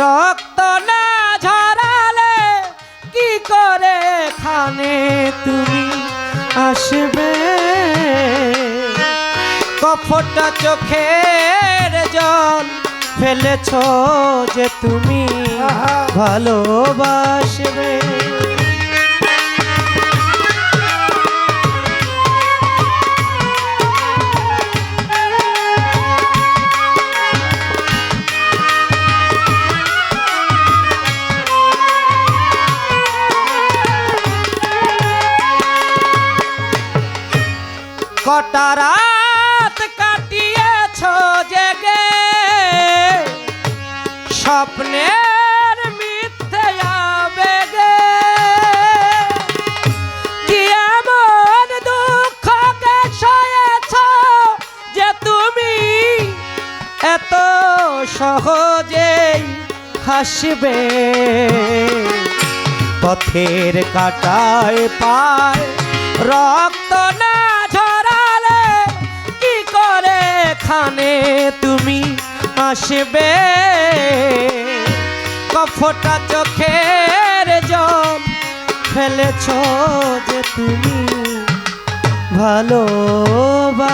রক্ত না ঝরালে কি করে খানে তুমি আসবে? কফটা চোখের জল ফেলেছ যে তুমি ভালোবাসবে। কটা রাত কাটিয়েছ জেগে? স্বপ্নের মিথ্যে যে তুমি এত সহজেই হাসবে? পথের কাটায় পায় রক্ত তুমি আসবে। কফটা চোখের জল ফেলেছ যে তুমি ভালোবাসবে।